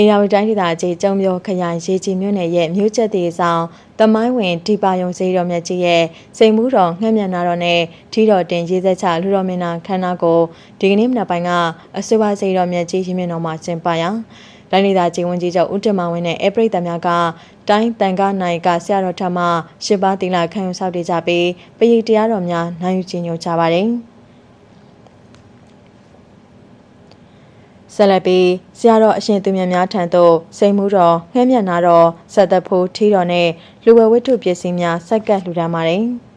အေယာဝတီတိုင်းဒေသကြီးကျုံမျိုးခရိုင်ရေကြီးမြို့နယ်ရဲ့မြို့ချက်သေးဆောင်တမိုင်းဝင်ဒီပါယုံစေးတော်မြတ်ကြီးရဲ့စိန်မှုတော်ငှက်မြတ်နာတော်နဲ့ထီတော်တင်ရေးသက်ချလူတော်မင်းနာခန္ဓာကိုဒီကနေ့မနက်ပိုင်းကအဆိုပါစေတော်မြတ်ကြီးရင်းမြစ်တော်မှာကျင်းပရာတိုင်းဒေသကြီးဝန်ကြီးချုပ်ဦးတင်မောင်ဝင်းနဲ့အပရိသတ်များကတိုင်းတန်ခါနိုင်ကဆရာတော်ထမရှစ်ပါးတိလာခံယူဆောက်တည်ကြပြီးပရိတရားတော်များနိုင်ယူခြင်းညွှန်ကြပါတယ်။ ဆက်လက်ပြီးဆရာတော်အရှင်သူမြတ်များထံသို့စိန်မှုတော်ငှက်မြတ်နာတော်ဆက်သက်ဖို့ထီတော်နဲ့လူဝဲဝတ္ထုပစ္စည်းများဆက်ကပ်လှူဒါန်းပါတယ်။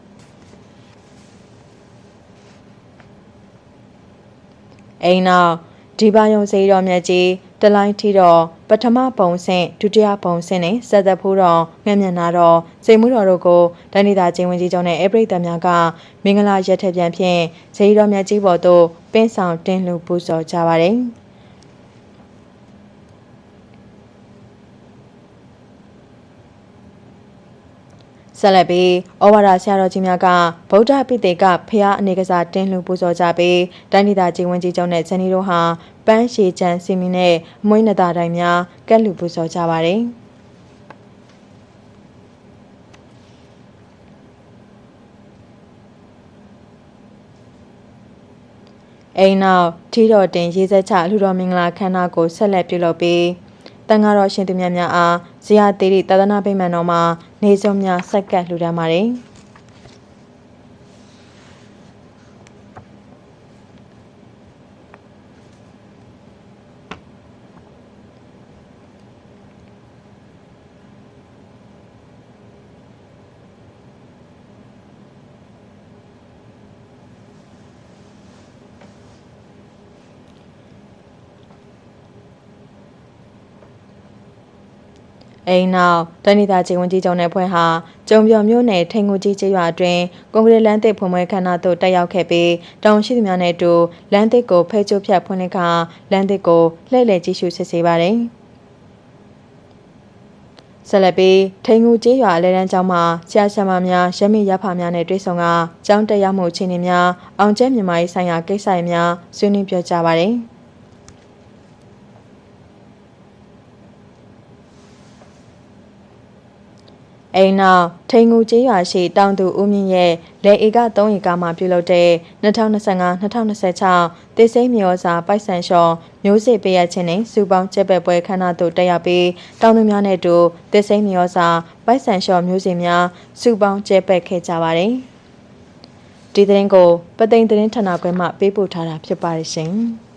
အိမ်နောက်ဒီပါယုံစေတော်မြတ်ကြီးတလိုင်းထီတော်ပထမပုံဆင့်ဒုတိယပုံဆင့်နဲ့ဆက်သက်ဖို့တော်ငှက်မြတ်နာတော်စိန်မှုတော်တို့ကိုဒဏိတာချင်းဝင်ကြီးကျောင်းနဲ့အပရိသတ်များကမင်္ဂလာရက်ထက်ပြန်ဖြင့်စေတော်မြတ်ကြီးပေါ်သို့ပင်းဆောင်တင်လှူပူဇော်ကြပါတယ်။ ဆက်လက်ပြီးဩဝါဒဆရာတော်ကြီးများကဗုဒ္ဓပိတေကဖျားအနေကစားတင်းလှူပူဇော်ကြပြီးတိုင်းဒေသကြီးဝန်ကြီးချုပ်နဲ့ဇနီးတို့ဟာပန်းရှည်ချမ်းစီမီနဲ့မွေးနတာတိုင်းများကက်လူပူဇော်ကြပါတယ် အိမ်နောက်ထီတော်တင်ရေးဆက်ချလူတော်မင်္ဂလာခမ်းနားကိုဆက်လက်ပြုလုပ်ပြီး တန်ဃာတော်ရှင်သူမြတ်များအားဇေယတိရိသာသနာ့ဗိမာန်တော်မှာနေစုံများဆက်ကပ်လှူဒါန်းပါတယ်။ အိမ်နောက်တနိတာချင်းဝန်ကြီးချုပ်နဲ့ဖွဲ့ဟာကျုံပြော်မျိုးနယ်ထိန်ကိုကြီးကျေးရွာအတွင်းကွန်ကရစ်လမ်းသစ်ဖွင့်ပွဲခမ်းနားသို့တက်ရောက်ခဲ့ပြီးတောင်ရှိသူများနဲ့အတူလမ်းသစ်ကိုဖဲချိုးဖြတ်ဖွင့်လှစ်ခါလမ်းသစ်ကိုလှည့်လည်ကြည့်ရှုစစ်ဆေးပါတယ်ဆက်လက်ပြီးထိန်ကိုကျေးရွာအလဲတန်းကျောင်းမှာဆရာဆရာမများရမီရဖများနဲ့တွေ့ဆုံကကျောင်းတက်ရောက်မှုအခြေအနေများအောင်ကျဲမြန်မာရေးဆိုင်ရာကိစ္စရပ်များဆွေးနွေးပြောကြားပါတယ်။ အိမ်နောက်ထိန်ငူကျေးရွာရှိတောင်သူဦးမြင့်ရဲ့လက်ဧက3ဧကမှာပြုလုပ်တဲ့2025-2026တေစိမ့်မျိုးစာပိုက်ဆံလျှော်မျိုးစစ်ပေးရခြင်းနဲ့စူပေါင်းကျက်ပက်ပွဲခမ်းနားသို့တက်ရောက်ပြီးတောင်သူများနဲ့အတူတေစိမ့်မျိုးစာပိုက်ဆံလျှော်မျိုးစစ်များစူပေါင်းကျက်ပက်ခဲ့ကြပါတယ်။ဒီသတင်းကိုပသိမ်သတင်းဌာနခွဲမှပေးပို့ထားတာဖြစ်ပါတယ်ရှင်။